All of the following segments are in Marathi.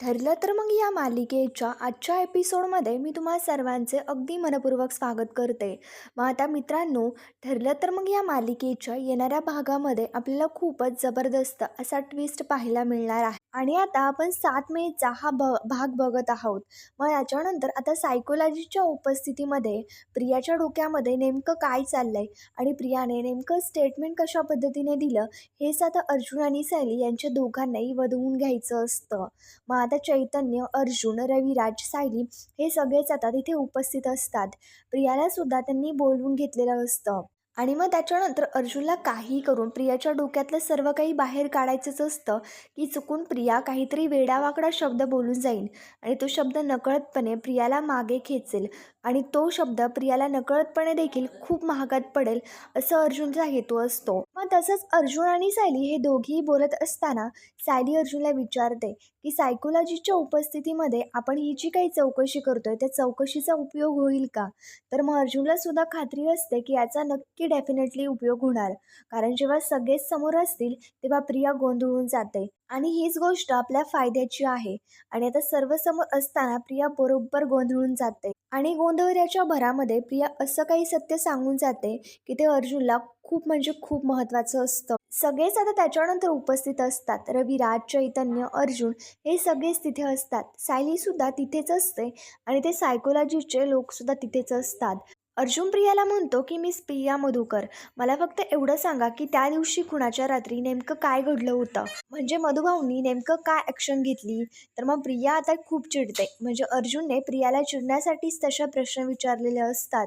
ठरलं तर मग या मालिकेच्या आजच्या एपिसोडमध्ये मी तुम्हा सर्वांचे अगदी मनपूर्वक स्वागत करते. मग आता मित्रांनो ठरलं तर मग या मालिकेच्या येणाऱ्या भागामध्ये आपल्याला खूपच जबरदस्त असा ट्विस्ट पाहायला मिळणार आहे. आणि आता आपण सात मेचा हा ब भाग बघत आहोत. मग याच्यानंतर आता सायकोलॉजीच्या उपस्थितीमध्ये प्रियाच्या डोक्यामध्ये नेमकं काय चाललं आहे आणि प्रियाने नेमकं स्टेटमेंट कशा पद्धतीने दिलं हेच आता अर्जुन आणि सैली यांच्या दोघांनाही वधवून घ्यायचं असतं. मग आता चैतन्य अर्जुन रविराज सायली हे सगळेच आता तिथे उपस्थित असतात. प्रियाला सुद्धा त्यांनी बोलवून घेतलेलं असतं. आणि मग त्याच्यानंतर अर्जुनला काही करून प्रियाच्या डोक्यातलं सर्व काही बाहेर काढायचंच असतं की चुकून प्रिया काहीतरी वेडावाकडा शब्द बोलून जाईल. आणि तो शब्द नकळतपणे प्रियाला मागे खेचेल. आणि तो शब्द प्रियाला नकळतपणे देखील खूप महागात पडेल असं अर्जुनचा हेतू असतो. मग तसंच अर्जुन आणि सायली हे दोघीही बोलत असताना सायली अर्जुनला विचारते की सायकोलॉजीच्या उपस्थितीमध्ये आपण ही जी काही चौकशी करतोय त्या चौकशीचा उपयोग होईल का? तर मग अर्जुनला सुद्धा खात्री असते की याचा नक्की डेफिनेटली उपयोग होणार. कारण जेव्हा सगळेच समोर असतील तेव्हा प्रिया गोंधळून जाते. आणि हीच गोष्ट आपल्या फायद्याची आहे. आणि आता सर्व समोर असताना प्रिया बरोबर गोंधळून जाते. आणि गोंधळल्याच्या भरामध्ये प्रिया असं काही सत्य सांगून जाते की ते अर्जुनला खूप म्हणजे खूप महत्त्वाचं असतं. सगळेच आता त्याच्यानंतर उपस्थित असतात. रविराज चैतन्य अर्जुन हे सगळेच तिथे असतात. सायलीसुद्धा तिथेच असते आणि ते सायकोलॉजीचे लोकसुद्धा तिथेच असतात. अर्जुन प्रियाला म्हणतो की मिस प्रिया मधुकर. मला फक्त एवढं सांगा की त्या दिवशी खुणाच्या रात्री नेमकं काय घडलं होतं? म्हणजे मधुभाऊनी नेमकं काय ॲक्शन घेतली? तर मग प्रिया आता खूप चिडते. म्हणजे अर्जुनने प्रियाला चिडण्यासाठीच तशा प्रश्न विचारलेले असतात.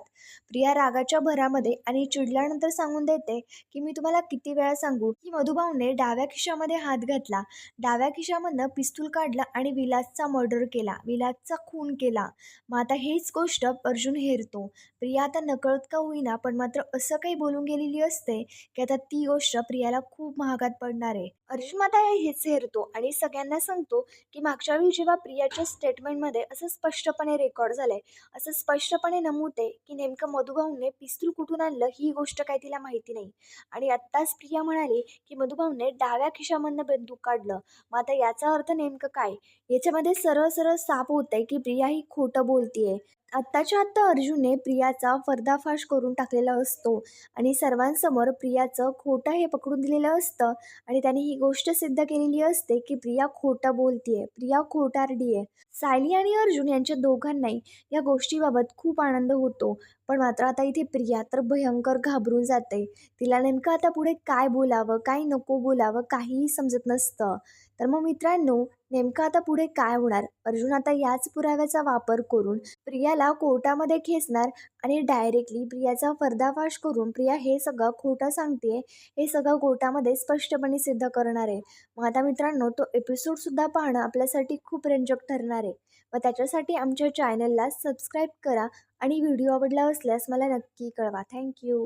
प्रिया रागाच्या भरामध्ये आणि चिडल्यानंतर सांगून देते की मी तुम्हाला किती वेळा सांगू की मधुभाऊने डाव्या खिशामध्ये हात घातला. डाव्या खिशामधनं पिस्तूल काढला आणि विलासचा मर्डर केला. विलासचा खून केला. मग आता हीच गोष्ट अर्जुन हेरतो. प्रिया आता नकळत का होईना पण मात्र असं काही बोलून गेलेली असते की आता ती गोष्ट प्रियाला खूप महागात पडणार आहे. अर्जुन माता हेच हेरतो आणि सगळ्यांना सांगतो की मागच्या वेळी जेव्हा प्रियाच्या स्टेटमेंटमध्ये असं स्पष्टपणे रेकॉर्ड झालंय असं स्पष्टपणे नमूद की नेमकं मधुभाऊने पिस्तूल कुठून आणलं ही गोष्ट काही तिला माहिती नाही. आणि आत्ताच प्रिया म्हणाली की मधुभाऊने डाव्या खिशामधनं बंदूक काढलं. मग आता याचा अर्थ नेमकं काय? याच्यामध्ये सरळ सरळ साप होत आहे की प्रिया ही खोटं बोलतीये. आत्ताच्या आत्ता अर्जुनने प्रियाचा पर्दाफाश करून टाकलेला असतो आणि सर्वांसमोर प्रियाचं खोटं हे पकडून दिलेलं असतं आणि त्याने ही गोष्ट सिद्ध केलेली असते की प्रिया खोटं बोलतीये प्रिया खोटारडी आहे सायली आणि अर्जुन यांच्या दोघांनाही या गोष्टीबाबत खूप आनंद होतो. पण मात्र आता इथे प्रिया तर भयंकर घाबरून जाते. तिला नेमकं आता पुढे काय बोलावं काय नको बोलावं काहीही समजत नसतं. तर मग मित्रांनो नेमकं आता पुढे काय होणार? अर्जुन आता याच पुराव्याचा वापर करून प्रियाला कोर्टामध्ये खेचणार आणि डायरेक्टली प्रियाचा पर्दाफाश करून प्रिया हे सगळं खोटं सांगते हे सगळं कोर्टामध्ये स्पष्टपणे सिद्ध करणार. आहे मग आता मित्रांनो तो एपिसोडसुद्धा पाहणं आपल्यासाठी खूप रंजक ठरणार आहे. मग त्याच्यासाठी आमच्या चॅनलला सबस्क्राईब करा आणि व्हिडिओ आवडला असल्यास मला नक्की कळवा. थँक्यू